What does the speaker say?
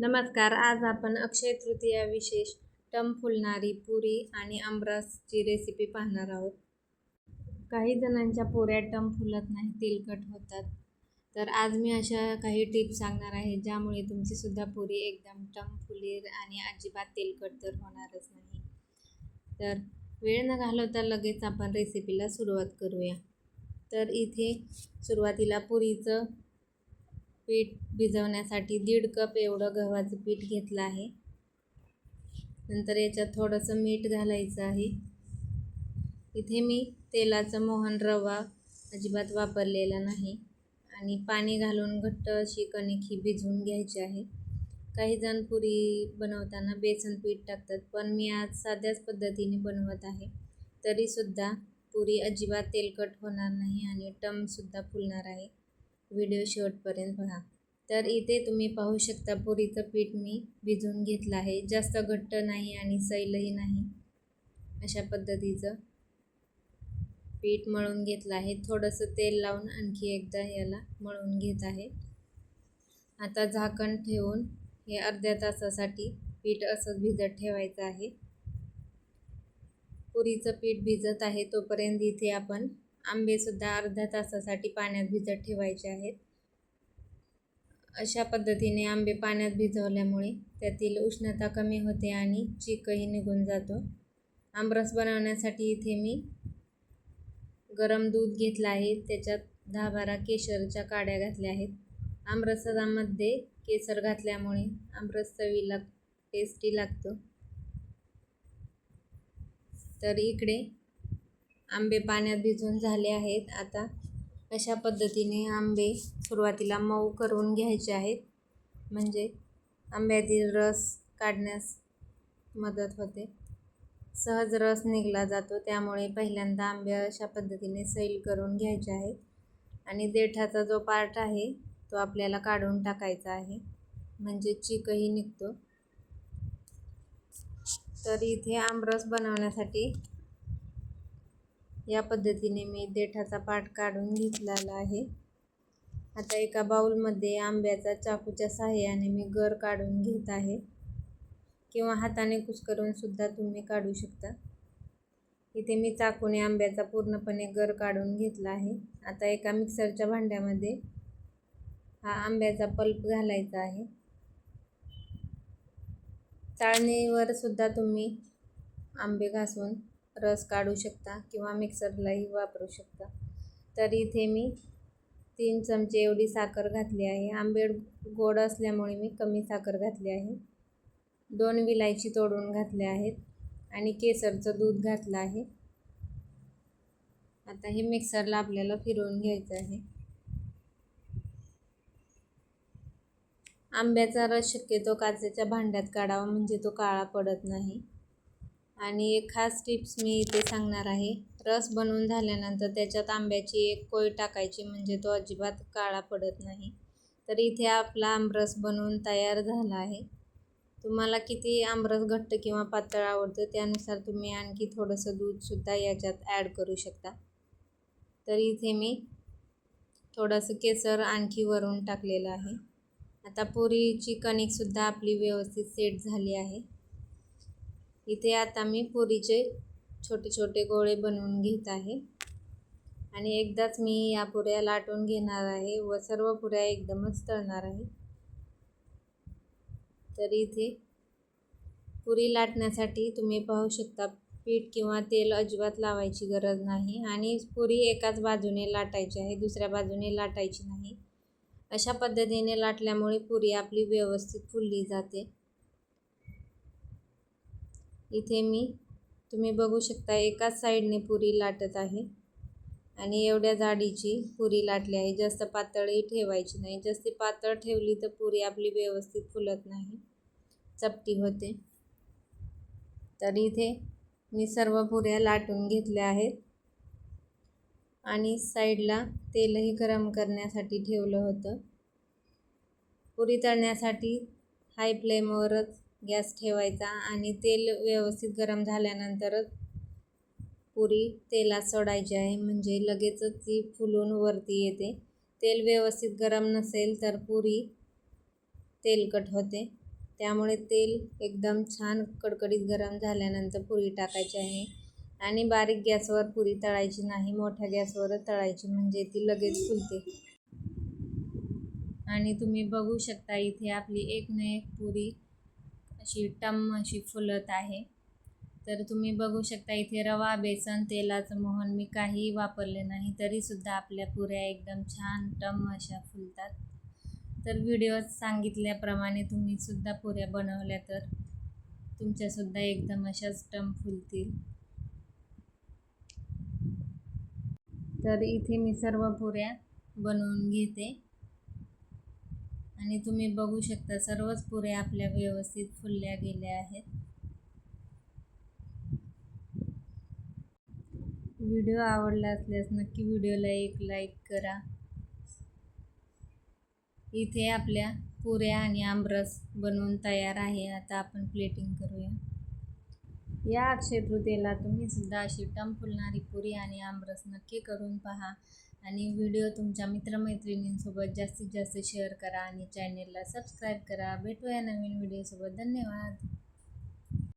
नमस्कार आज आपण अक्षय तृतीया विशेष टम फुलणारी पुरी आणि आमरसची रेसिपी पाहणार आहोत. काही जणांच्या पोऱ्या टम फुलत नाही तेलकट होतात. तर आज मी अशा काही टिप्स सांगणार आहे ज्यामुळे तुमचीसुद्धा पुरी एकदम टम फुलेल आणि अजिबात तेलकट तर होणारच नाही. तर वेळ न घालवता लगेच आपण रेसिपीला सुरुवात करूया. तर इथे सुरुवातीला पुरीचं पीठ भिजवण्यासाठी दीड कप एवढं गव्हाचं पीठ घेतलं आहे. नंतर याच्यात थोडंसं मीठ घालायचं आहे. इथे मी तेलाचं मोहन रवा अजिबात वापरलेला नाही. आणि पाणी घालून घट्ट अशी कणिक ही भिजवून घ्यायची आहे. काही जण पुरी बनवताना बेसन पीठ टाकतात पण मी आज साध्याच पद्धतीने बनवत आहे. तरीसुद्धा पुरी अजिबात तेलकट होणार नाही आणि टमसुद्धा फुलणार आहे. व्हिडिओ शेवटपर्यंत पहा. तर इथे तुम्ही पाहू शकता पुरीचं पीठ मी भिजवून घेतलं आहे. जास्त घट्ट नाही आणि सैलही नाही. अशा पद्धतीचं पीठ मळून घेतलं आहे. थोडंसं तेल लावून आणखी एकदा याला मळून घेत आहे. आता झाकण ठेवून हे अर्ध्या तासासाठी पीठ असंच भिजत ठेवायचं आहे. पुरीचं पीठ भिजत आहे तोपर्यंत इथे आपण आंबेसुद्धा अर्धा तासासाठी पाण्यात भिजत ठेवायचे आहेत. अशा पद्धतीने आंबे पाण्यात भिजवल्यामुळे त्यातील उष्णता कमी होते आणि चिकही निघून जातो. आमरस बनवण्यासाठी इथे मी गरम दूध घेतलं आहे. त्याच्यात दहा बारा केशरच्या काड्या घातल्या आहेत. आमरसामध्ये केसर घातल्यामुळे आमरस चवीला टेस्टी लागतो. तर इकडे आंबे पाण्यात भिजून झाले आहेत. आता अशा पद्धतीने आंबे सुरुवातीला मऊ करून घ्यायचे आहेत. म्हणजे आंब्यातील रस काढण्यास मदत होते. सहज रस निघला जातो त्यामुळे पहिल्यांदा आंबे अशा पद्धतीने सैल करून घ्यायचे आहेत. आणि देठाचा जो पार्ट आहे तो आपल्याला काढून टाकायचा आहे. म्हणजे चिकही निघतो. तर इथे आमरस बनवण्यासाठी या पद्धतीने मी देठाचा पाट काढून घेतलेला आहे. आता एका बाऊलमध्ये आंब्याचा चाकूच्या सहाय्याने मी गर काढून घेत आहे. किंवा हाताने कुस्करून सुद्धा तुम्ही काढू शकता. इथे मी चाकूने आंब्याचा पूर्णपणे गर काढून घेतला आहे. आता एका मिक्सरच्या भांड्यामध्ये हा आंब्याचा पल्प घालायचा आहे. चाळणीवर सुद्धा तुम्ही आंबे घासून रस काढू शकता किंवा मिक्सरलाही वापरू शकता. तर इथे मी तीन चमचे एवढी साखर घातली आहे. आंबेड गोड असल्यामुळे मी कमी साखर घातली आहे. दोन विलायची तोडून घातल्या आहेत आणि केसरचं दूध घातलं आहे. आता हे मिक्सरला आपल्याला फिरवून घ्यायचं आहे. आंब्याचा रस शक्यतो काचेच्या भांड्यात काढावा म्हणजे तो काळा पडत नाही. आणि एक खास टिप्स मी इथे सांगणार आहे. रस बनवून झाल्यानंतर त्याच्यात आंब्याची एक कोय टाकायची म्हणजे तो अजिबात काळा पडत नाही. तर इथे आपला आमरस बनवून तयार झाला आहे. तुम्हाला किती आमरस घट्ट किंवा पातळ आवडतं त्यानुसार तुम्ही आणखी थोडंसं दूधसुद्धा याच्यात ॲड करू शकता. तर इथे मी थोडंसं केसर आणखी वरून टाकलेलं आहे. आता पुरीची कणिकसुद्धा आपली व्यवस्थित सेट झाली आहे. इथे आता मी पुरीचे छोटे छोटे गोळे बनवून घेत आहे. आणि एकदाच मी या पुऱ्या लाटून घेणार आहे व सर्व पुऱ्या एकदमच तळणार आहे. तर इथे पुरी लाटण्यासाठी तुम्ही पाहू शकता पीठ किंवा तेल अजिबात लावायची गरज नाही आणि पुरी एकाच बाजूने लाटायची आहे दुसऱ्या बाजूने लाटायची नाही. अशा पद्धतीने लाटल्यामुळे पुरी आपली व्यवस्थित फुलली जाते. इथे मी तुम्ही बघू शकता एकाच साईडने पुरी लाटत आहे. आणि एवढ्या जाडीची पुरी लाटली आहे. जास्त पातळही ठेवायची नाही. जास्त पातळ ठेवली तर पुरी आपली व्यवस्थित फुलत नाही. चपटी होते. तर इथे मी सर्व पुऱ्या लाटून घेतल्या आहेत. आणि साईडला तेलही गरम करण्यासाठी ठेवलं होतं. पुरी तळण्यासाठी हाय फ्लेमवरच गॅस ठेवायचा आणि तेल व्यवस्थित गरम झाल्यानंतरच पुरी तेलात सोडायची आहे. म्हणजे लगेचच ती फुलून वरती येते. तेल व्यवस्थित गरम नसेल तर पुरी तेलकट होते. त्यामुळे तेल एकदम छान कडकडीत गरम झाल्यानंतर पुरी टाकायची आहे. आणि बारीक गॅसवर पुरी तळायची नाही मोठ्या गॅसवरच तळायची म्हणजे ती लगेच फुलते. आणि तुम्ही बघू शकता इथे आपली एक न एक पुरी अशी टम अशी फुलत आहे. तर तुम्ही बघू शकता इथे रवा बेसन तेलाचं मोहन मी काहीही वापरले नाही तरीसुद्धा आपल्या पुऱ्या एकदम छान टम अशा फुलतात. तर व्हिडिओत सांगितल्याप्रमाणे तुम्ही सुद्धा पुऱ्या बनवल्या तर तुमच्यासुद्धा एकदम अशाच टम फुलतील. तर इथे मी सर्व पुऱ्या बनवून घेते. आणि तुम्ही बघू शकता सर्वच पुऱ्या आपल्या व्यवस्थित फुलल्या गेल्या आहेत. व्हिडिओ आवडला असल्यास नक्की व्हिडिओला एक लाईक करा. इथे आपल्या पुऱ्या आणि आमरस बनवून तयार आहे. आता आपण प्लेटिंग करूया. या अक्षय तृतीयेला तुम्ही सुद्धा अशी टम फुलणारी पुरी आणि आमरस नक्की करून पहा. आणि व्हिडिओ तुमच्या मित्रमैत्रिणींसोबत जास्तीत जास्त शेअर करा आणि चॅनेलला सबस्क्राईब करा. भेटूया नवीन व्हिडिओसोबत. धन्यवाद.